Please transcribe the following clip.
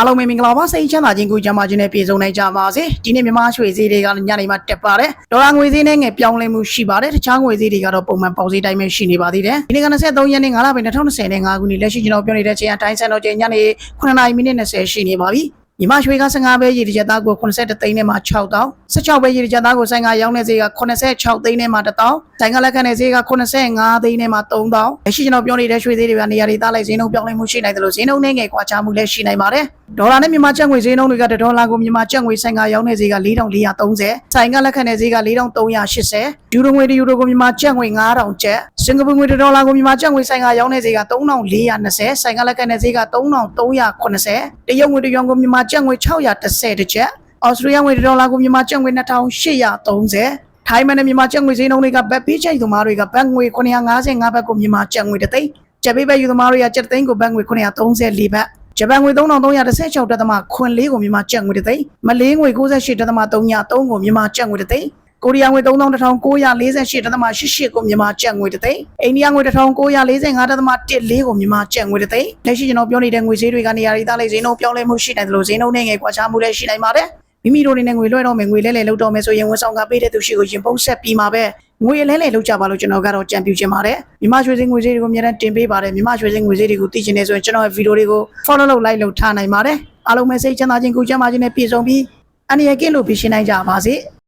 အားလုံးပဲမင်္ဂလာပါစိတ်ချမ်းသာခြင်းကိုကြမ်းပါခြင်းနဲ့ပြည့်စုံနိုင်ကြပါစေဒီနေ့မြန်မာရွှေဈေးတွေကညနေမှာတက်ပါတယ်ဒေါ်လာငွေဈေးနဲ့ငယ်ပြောင်းလဲမှုရှိပါတယ်တခြားငွေဈေးတွေကတော့ပုံမှန်ပေါက်ဈေးတိုင်းပဲရှိနေပါသေးတယ်ဒီနေ့က23ရက်နေ့9လပိုင်း2025ခုနှစ်လက်ရှိကျွန်တော်ပြောနေတဲ့ချိန်အတိုင်းစံတော်ချိန်ညနေ9:20မိနစ်20ရှိနေပါပြီ မြန်မာရွှေက15ပဲရေဒီချက်သားကို83သိန်းနဲ့မှ6တောင်း16ပဲရေဒီချက်သားကိုဆိုင်ကရောင်းတဲ့ဈေးက86သိန်းနဲ့မှ1တောင်းဆိုင်ကလက်ခံတဲ့ဈေးက85သိန်းနဲ့မှ3တောင်းလက်ရှိကျွန်တော်ပြောနေတဲ့ရွှေဈေးတွေကနေရာတွေသားလိုက်ဈေးနှုန်းပြောင်းလဲမှုရှိနိုင်တယ်လို့ဈေးနှုန်းနဲ့ငယ်ကွာခြားမှုလည်းရှိနိုင်ပါတယ်ဒေါ်လာနဲ့မြန်မာကျပ်ငွေဈေးနှုန်းတွေက1ဒေါ်လာကိုမြန်မာကျပ်ငွေဆိုင်ကရောင်းတဲ့ဈေးက4430ဆိုင်ကလက်ခံတဲ့ဈေးက4380ယူရိုငွေ1ယူရိုကိုမြန်မာကျပ်ငွေ9000ကျပ်စင်ကာပူငွေ1ဒေါ်လာကိုမြန်မာကျပ်ငွေဆိုင်ကရောင်းတဲ့ဈေးက3420ဆိုင်ကလက်ခံတဲ့ဈေးက3380တရုတ်ငွေ1ယွမ်ကိုမြန်မာကျပ်ငွေ610တစ်ချက်အော်စတြေးလျငွေ1ဒေါ်လာကိုမြန်မာကျပ်ငွေ2830ထိုင်းမန်နဲ့မြန်မာကျပ်ငွေဈေးနှုန်းတွေကဘက်ပေးချိတ်သမားတွေကဘတ်ငွေ955ဘတ်ကိုမြန်မာကျပ်ငွေတစ်သိန်းကျပ်ပေးဘက်ယူသမားတွေကကျပ်သိန်းကိုဘတ်ငွေ934ဘတ်ဂျပန်ငွေ3316တက်သမခွန်လေးကိုမြန်မာကျပ်ငွေတစ်သိန်းမလေးငွေ68တက်သမ33ကိုမြန်မာကျပ်ငွေတစ်သိန်း ကိုရီးယားငွေ3948တက်သမ88ကိုမြန်မာကျပ်ငွေတစ်သိန်းအိန္ဒိယငွေ1945တက်သမ14ကိုမြန်မာကျပ်ငွေတစ်သိန်းလက်ရှိကျွန်တော်ပြောနေတဲ့ငွေဈေးတွေကနေရာဒေသလေးဈေးနှုန်းပြောင်းလဲမှုရှိနိုင်တယ်လို့ဈေးနှုန်းနဲ့ငယ်ကွာခြားမှုလည်းရှိနိုင်ပါတယ်မိမိတို့အနေနဲ့ငွေလွှဲတော့မယ်ငွေလဲလဲလောက်တော့မယ်ဆိုရင်ဝန်ဆောင်ကပေးတဲ့သူရှိကိုရင်ပုံဆက်ပြီးမှာပဲငွေလဲလဲလောက်ကြပါလို့ကျွန်တော်ကတော့ကြံပြူချင်ပါတယ်မြမရွှေစင်းငွေဈေးတွေကိုအများနဲ့တင်ပေးပါတယ်မြမရွှေစင်းငွေဈေးတွေကိုသိချင်နေဆိုရင်ကျွန်တော်ရဲ့ဗီဒီယိုတွေကို follow လုပ် like လုပ်ထားနိုင်ပါတယ်အားလုံးပဲစိတ်ချမ်းသာခြင်းကိုကျမ်းမာခြင်းနဲ့ပြည့်စုံပြီးအနေရကင်းလို့ပြရှင်းနိုင်ကြပါစေ